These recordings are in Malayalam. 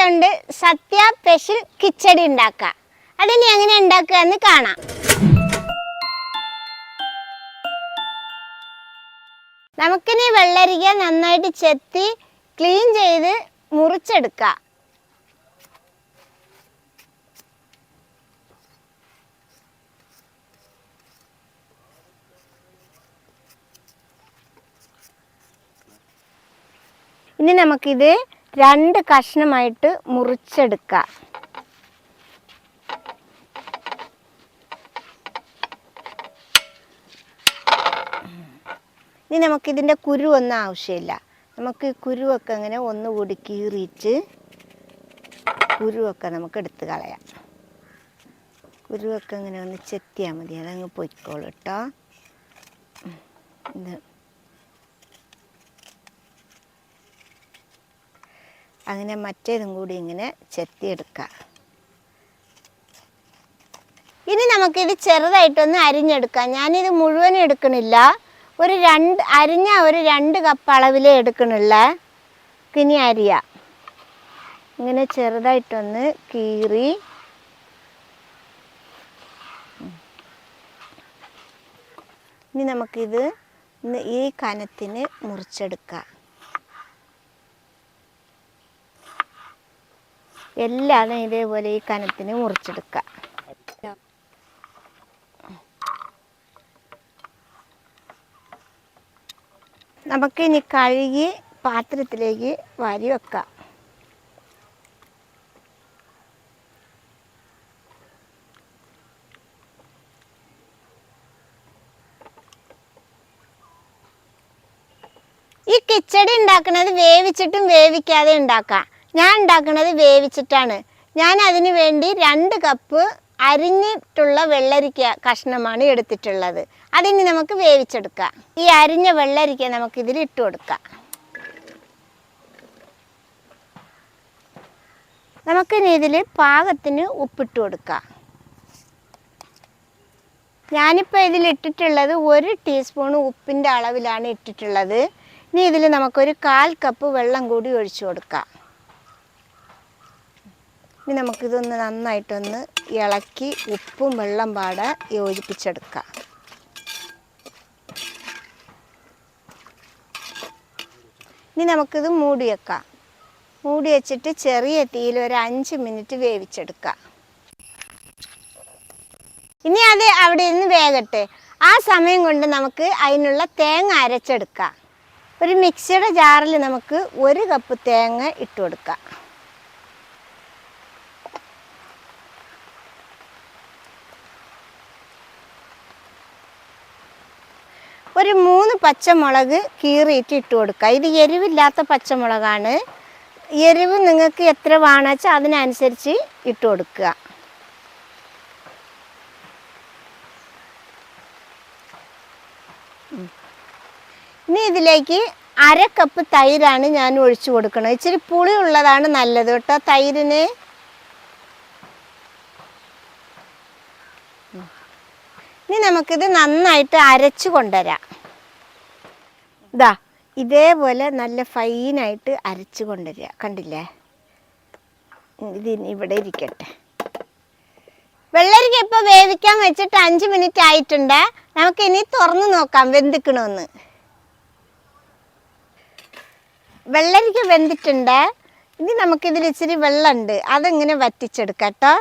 കൊണ്ട് സത്യ സ്പെഷ്യൽ കിച്ചടി ഉണ്ടാക്കാം അതിനി എങ്ങനെ ഉണ്ടാക്കുക എന്ന് കാണാം. നമുക്കിനി വെള്ളരിക നന്നായിട്ട് ചെത്തി ക്ലീൻ ചെയ്ത് മുറിച്ചെടുക്കാം. ഇനി നമുക്കിത് രണ്ട് കഷ്ണമായിട്ട് മുറിച്ചെടുക്കുക. ഇനി നമുക്കിതിന്റെ കുരുവൊന്നും ആവശ്യമില്ല. നമുക്ക് ഈ കുരുവൊക്കെ അങ്ങനെ ഒന്നുകൂടി കീറിച്ച് കുരുവൊക്കെ നമുക്ക് എടുത്ത് കളയാം. കുരുവൊക്കെ ഇങ്ങനെ ഒന്ന് ചെത്തിയാൽ മതി. അതങ്ങ് പൊയ്ക്കോളൂ കേട്ടോ. ഇത് അങ്ങനെ മറ്റേതും കൂടി ഇങ്ങനെ ചെത്തിയെടുക്കുക ഇനി നമുക്കിത് ചെറുതായിട്ടൊന്ന് അരിഞ്ഞെടുക്കാം. ഞാനിത് മുഴുവനും എടുക്കണില്ല. ഒരു രണ്ട് അരിഞ്ഞ ഒരു രണ്ട് കപ്പ് അളവിലേ എടുക്കണില്ല കിനി അരിയ. ഇങ്ങനെ ചെറുതായിട്ടൊന്ന് കീറി. ഇനി നമുക്കിത് ഈ കനത്തിന് മുറിച്ചെടുക്കാം. എല്ലാതും ഇതേപോലെ ഈ കനത്തിന് മുറിച്ചെടുക്കുക. നമുക്ക് ഇനി കഴുകി പാത്രത്തിലേക്ക് വാരി വെക്കാം. ഈ കിച്ചടി ഉണ്ടാക്കുന്നത് വേവിച്ചിട്ടും വേവിക്കാതെ ഉണ്ടാക്കാം. ഞാൻ ഉണ്ടാക്കുന്നത് വേവിച്ചിട്ടാണ്. ഞാൻ അതിന് വേണ്ടി രണ്ട് കപ്പ് അരിഞ്ഞിട്ടുള്ള വെള്ളരിക്ക കഷ്ണമാണ് എടുത്തിട്ടുള്ളത്. അതിനി നമുക്ക് വേവിച്ചെടുക്കാം. ഈ അരിഞ്ഞ വെള്ളരിക്ക നമുക്ക് ഇതിൽ ഇട്ട് കൊടുക്കാം. നമുക്കിനി ഇതിൽ പാകത്തിന് ഉപ്പിട്ട് കൊടുക്കാം. ഞാനിപ്പോൾ ഇതിൽ ഇട്ടിട്ടുള്ളത് ഒരു ടീസ്പൂൺ ഉപ്പിന്റെ അളവിലാണ് ഇട്ടിട്ടുള്ളത്. ഇനി ഇതിൽ നമുക്കൊരു കാൽ കപ്പ് വെള്ളം കൂടി ഒഴിച്ചു കൊടുക്കാം. ഇനി നമുക്കിതൊന്ന് നന്നായിട്ടൊന്ന് ഇളക്കി ഉപ്പും വെള്ളം പാടെ യോജിപ്പിച്ചെടുക്കാം. ഇനി നമുക്കിത് മൂടി വെക്കാം. മൂടി വെച്ചിട്ട് ചെറിയ തീയിൽ ഒരു അഞ്ച് മിനിറ്റ് വേവിച്ചെടുക്കാം. ഇനി അത് അവിടെ നിന്ന് വേകട്ടെ. ആ സമയം കൊണ്ട് നമുക്ക് അതിനുള്ള തേങ്ങ അരച്ചെടുക്കാം. ഒരു മിക്സിയുടെ ജാറിൽ നമുക്ക് ഒരു കപ്പ് തേങ്ങ ഇട്ട് കൊടുക്കാം ഒരു മൂന്ന് പച്ചമുളക് കീറിയിട്ട് ഇട്ട് കൊടുക്കുക. ഇത് എരിവില്ലാത്ത പച്ചമുളകാണ്. എരിവ് നിങ്ങൾക്ക് എത്ര വേണമെച്ചാൽ അതിനനുസരിച്ച് ഇട്ട് കൊടുക്കുക. ഇനി ഇതിലേക്ക് അര കപ്പ് തൈരാണ് ഞാൻ ഒഴിച്ചു കൊടുക്കുന്നത്. ഇച്ചിരി പുളി ഉള്ളതാണ് നല്ലത് കേട്ടോ തൈരിന്. ഇനി നമുക്കിത് നന്നായിട്ട് അരച്ചു കൊണ്ടുവരാം. ഇതേപോലെ നല്ല ഫൈനായിട്ട് അരച്ചു കൊണ്ടുവരിക. കണ്ടില്ലേ? ഇത് ഇവിടെ ഇരിക്കട്ടെ. വെള്ളരിക്ക ഇപ്പോൾ വേവിക്കാൻ വെച്ചിട്ട് അഞ്ച് മിനിറ്റ് ആയിട്ടുണ്ട്. നമുക്ക് ഇനി തുറന്ന് നോക്കാം വെന്തിക്കണമെന്ന് വെള്ളരിക്ക വെന്തിട്ടുണ്ട്. ഇനി നമുക്കിതിൽ ഇച്ചിരി വെള്ളമുണ്ട്. അതിങ്ങനെ വറ്റിച്ചെടുക്കാം കേട്ടോ?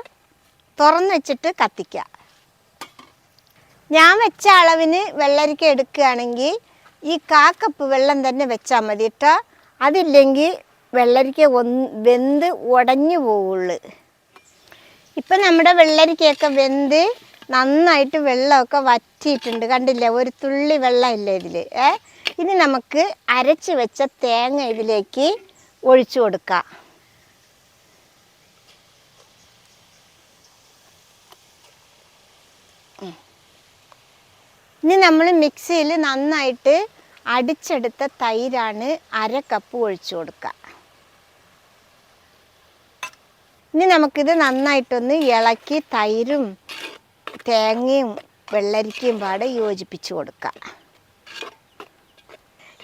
തുറന്ന് വെച്ചിട്ട് കത്തിക്കാം. ഞാൻ വെച്ച അളവിന് വെള്ളരിക്ക എടുക്കുകയാണെങ്കിൽ ഈ കാക്കപ്പ് വെള്ളം തന്നെ വെച്ചാൽ മതി കേട്ടോ അതില്ലെങ്കിൽ വെള്ളരിക്ക ഒന്ന് വെന്ത് ഉടഞ്ഞു പോവുള്ളൂ. ഇപ്പം നമ്മുടെ വെള്ളരിക്കയൊക്കെ വെന്ത് നന്നായിട്ട് വെള്ളമൊക്കെ വറ്റിയിട്ടുണ്ട്. കണ്ടില്ലേ? ഒരു തുള്ളി വെള്ളം ഇല്ല ഇതിൽ ഏ? ഇനി നമുക്ക് അരച്ച് വെച്ച തേങ്ങ ഇതിലേക്ക് ഒഴിച്ചു കൊടുക്കാം. ഇനി നമ്മൾ മിക്സിയിൽ നന്നായിട്ട് അടിച്ചെടുത്ത തൈരാണ് അര കപ്പ് ഒഴിച്ചു കൊടുക്കുക. ഇനി നമുക്കിത് നന്നായിട്ടൊന്ന് ഇളക്കി തൈരും തേങ്ങയും വെള്ളരിക്കയും പാടെ യോജിപ്പിച്ച് കൊടുക്കുക.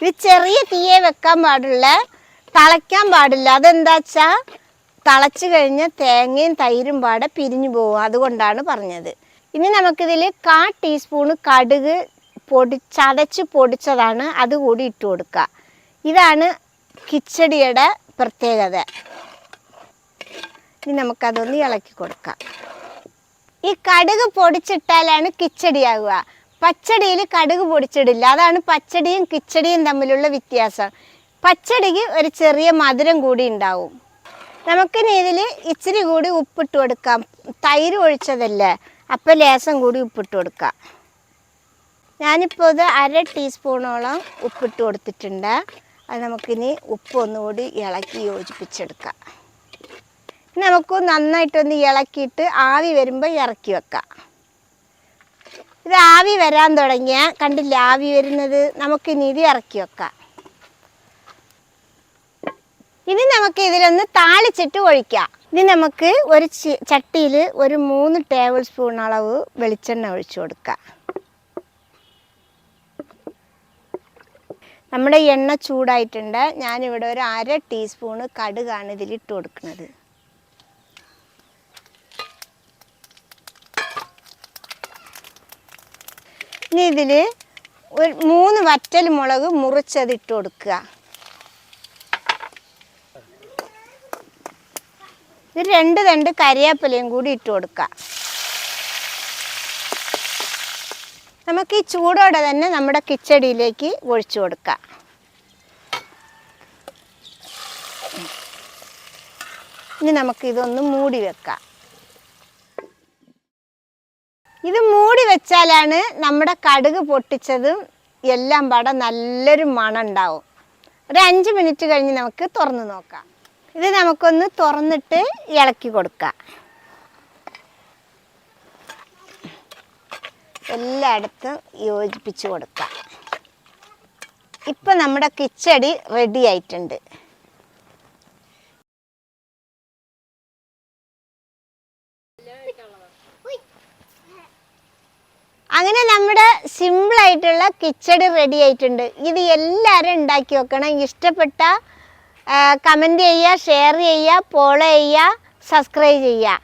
ഇത് ചെറിയ തീയെ വെക്കാൻ പാടില്ല തളയ്ക്കാൻ പാടില്ല. അതെന്താ വെച്ചാൽ തളച്ചു കഴിഞ്ഞ് തേങ്ങയും തൈരും പാടെ പിരിഞ്ഞു പോകും. അതുകൊണ്ടാണ് പറഞ്ഞത്. ഇനി നമുക്കിതിൽ കാ ടീസ്പൂണ് കടുക് പൊടി ചതച്ച് പൊടിച്ചതാണ് അതുകൂടി ഇട്ട് കൊടുക്കുക ഇതാണ് കിച്ചടിയുടെ പ്രത്യേകത. ഇനി നമുക്കതൊന്ന് ഇളക്കി കൊടുക്കാം. ഈ കടുക് പൊടിച്ചിട്ടാലാണ് കിച്ചടിയാകുക പച്ചടിയിൽ കടുക് പൊടിച്ചിടില്ല. അതാണ് പച്ചടിയും കിച്ചടിയും തമ്മിലുള്ള വ്യത്യാസം. പച്ചടിക്ക് ഒരു ചെറിയ മധുരം കൂടി ഉണ്ടാവും. നമുക്കിനി ഇതിൽ ഇച്ചിരി കൂടി ഉപ്പിട്ട് കൊടുക്കാം. തൈര് ഒഴിച്ചതല്ലേ? അപ്പം ലേസം കൂടി ഉപ്പിട്ട് കൊടുക്കാം. ഞാനിപ്പോൾ ഇത് അര ടീസ്പൂണോളം ഉപ്പിട്ട് കൊടുത്തിട്ടുണ്ട്. അത് നമുക്കിനി ഉപ്പ് ഒന്നുകൂടി ഇളക്കി യോജിപ്പിച്ചെടുക്കാം. നമുക്ക് നന്നായിട്ടൊന്ന് ഇളക്കിയിട്ട് ആവി വരുമ്പോൾ ഇറക്കി വെക്കാം. ഇത് ആവി വരാൻ തുടങ്ങിയ കണ്ടില്ല ആവി വരുന്നത്? നമുക്കിനി ഇത് ഇറക്കി വെക്കാം. ഇനി നമുക്ക് ഇതിലൊന്ന് താളിച്ചിട്ട് ഒഴിക്കാം. ഇനി നമുക്ക് ഒരു ചട്ടിയിൽ ഒരു മൂന്ന് ടേബിൾ സ്പൂൺ അളവ് വെളിച്ചെണ്ണ ഒഴിച്ചു കൊടുക്കാം. നമ്മുടെ എണ്ണ ചൂടായിട്ടുണ്ട്. ഞാനിവിടെ ഒരു അര ടീസ്പൂണ് കടുകാണ് ഇതിലിട്ട് കൊടുക്കുന്നത്. ഇനി ഇതിൽ ഒരു മൂന്ന് വറ്റൽ മുളക് മുറിച്ചത് ഇട്ട് കൊടുക്കുക. ഇത് രണ്ട് രണ്ട് കരിയാപ്പിലയും കൂടി ഇട്ട് കൊടുക്കുക. നമുക്ക് ഈ ചൂടോടെ തന്നെ നമ്മുടെ കിച്ചടിയിലേക്ക് ഒഴിച്ചു കൊടുക്കാം. ഇനി നമുക്ക് ഇതൊന്ന് മൂടി വെക്കാം. ഇത് മൂടി വെച്ചാലാണ് നമ്മുടെ കടുക് പൊട്ടിച്ചതും എല്ലാം പാടെ നല്ലൊരു മണം ഉണ്ടാവും ഒരു അഞ്ച് മിനിറ്റ് കഴിഞ്ഞ് നമുക്ക് തുറന്ന് നോക്കാം. ഇത് നമുക്കൊന്ന് തുറന്നിട്ട് ഇളക്കി കൊടുക്കാം. എല്ലായിടത്തും യോജിപ്പിച്ച് കൊടുക്കാം ഇപ്പം നമ്മുടെ കിച്ചടി റെഡി ആയിട്ടുണ്ട്. അങ്ങനെ നമ്മുടെ സിമ്പിൾ ആയിട്ടുള്ള കിച്ചടി റെഡി ആയിട്ടുണ്ട്. ഇത് എല്ലാവരും ഉണ്ടാക്കി വെക്കണം. ഇഷ്ടപ്പെട്ട കമന്റ് ചെയ്യുക ഷെയർ ചെയ്യുക ഫോളോ ചെയ്യുക സബ്സ്ക്രൈബ് ചെയ്യുക.